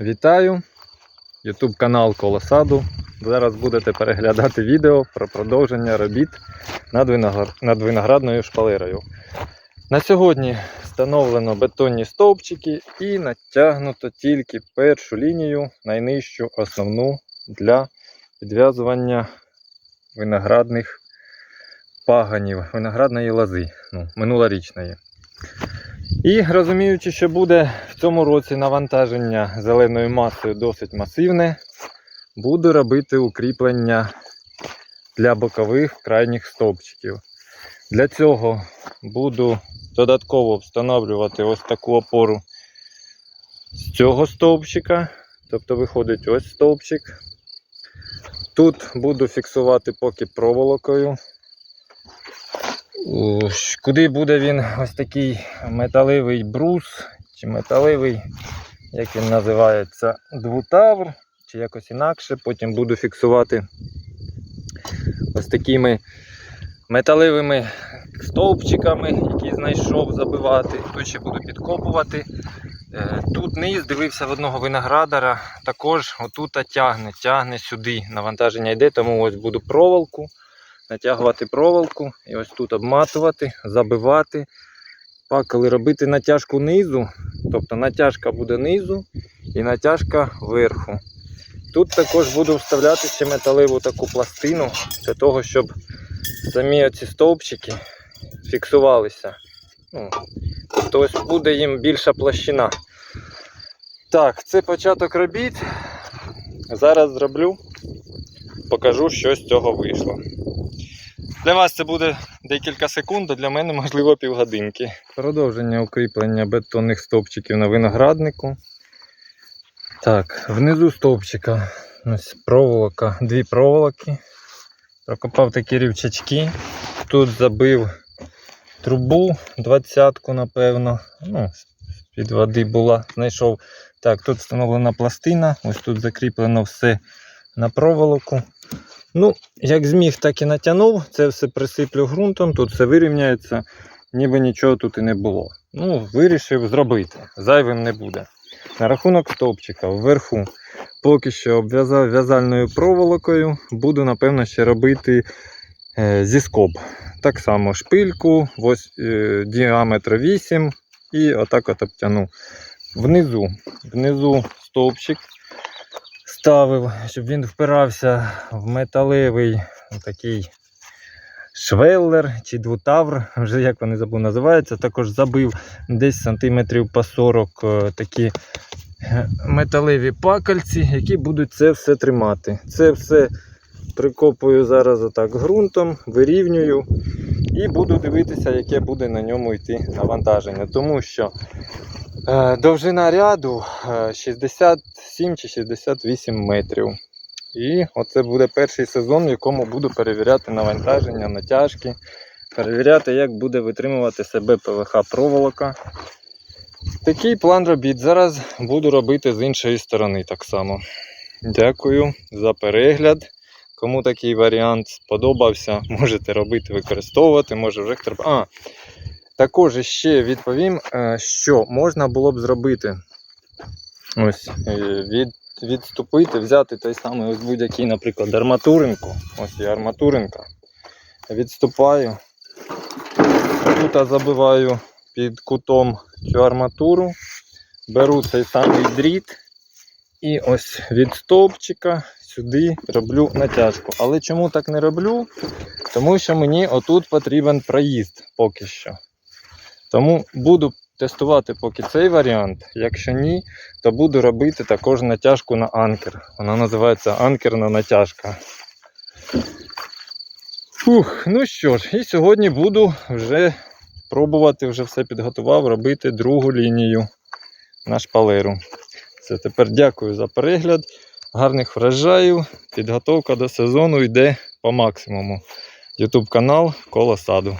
Вітаю! YouTube канал Колосаду. Зараз будете переглядати відео про продовження робіт над, виноград... над виноградною шпалерою. На сьогодні встановлено бетонні стовпчики і натягнуто тільки першу лінію, найнижчу основну для підв'язування виноградних паганів, виноградної лози, ну, минулорічної. І розуміючи, що буде в цьому році навантаження зеленою масою досить масивне, буду робити укріплення для бокових крайніх стовпчиків. Для цього буду додатково встановлювати ось таку опору з цього стовпчика. Тобто виходить ось стовпчик. Тут буду фіксувати поки проволокою. Куди буде він ось такий металевий брус, чи металевий, як він називається, двутавр, чи якось інакше. Потім буду фіксувати ось такими металевими стовпчиками, які знайшов забивати. Тут ще буду підкопувати. Е, Тут низ дивився в одного виноградара, також отут тягне, тягне сюди. Навантаження йде, тому ось буду проволоку натягувати проволоку і ось тут обматувати, забивати. А коли робити натяжку низу, тобто натяжка буде низу і натяжка вверху. Тут також буду вставляти ще металеву таку пластину для того, щоб самі оці стовпчики фіксувалися. Ну, тобто ось буде їм більша площина. Так, це початок робіт. Зараз зроблю, покажу, що з цього вийшло. Для вас це буде декілька секунд, а для мене можливо півгодинки. Продовження укріплення бетонних стовпчиків на винограднику. Так, внизу стовпчика ось проволока, дві проволоки. Прокопав такі рівчачки. Тут забив трубу, двадцятку, напевно. Ну, під води була. Знайшов. Так, тут встановлена пластина, ось тут закріплено все на проволоку. Ну, як зміг, так і натягнув. Це все присиплю ґрунтом, тут все вирівняється, ніби нічого тут і не було. Ну, вирішив зробити. Зайвим не буде. На рахунок стовпчика вверху поки що обв'язав в'язальною проволокою. Буду, напевно, ще робити е, зі скоб. Так само шпильку, ось, е, діаметр 8 і отак от обтяну. Внизу, внизу стовпчик ставив, щоб він впирався в металевий такий швеллер чи двутавр, вже як вони забув називаються. Також забив десь сантиметрів по 40 е, такі е, металеві пакальці, які будуть це все тримати. Це все прикопую зараз отак ґрунтом, вирівнюю і буду дивитися, яке буде на ньому йти навантаження. Тому що Довжина ряду е, 67 чи 68 метрів. І оце буде перший сезон, в якому буду перевіряти навантаження, натяжки, перевіряти, як буде витримувати себе ПВХ проволока. Такий план робіт. Зараз буду робити з іншої сторони так само. Дякую за перегляд. Кому такий варіант сподобався, можете робити, використовувати, може вже треба. Також ще відповім, е, що можна було б зробити. Ось, е, від, відступити, взяти той самий ось будь-який, наприклад, арматуринку. Ось є арматуринка. Відступаю. Тут забиваю під кутом цю арматуру. Беру цей самий дріт. І ось від стовпчика сюди роблю натяжку. Але чому так не роблю? Тому що мені отут потрібен проїзд поки що. Тому буду тестувати поки цей варіант. Якщо ні, то буду робити також натяжку на анкер. Вона називається анкерна натяжка. Фух, ну що ж, і сьогодні буду вже пробувати, вже все підготував, робити другу лінію на шпалеру. Це тепер дякую за перегляд. Гарних врожаїв. Підготовка до сезону йде по максимуму. YouTube канал Коло Саду.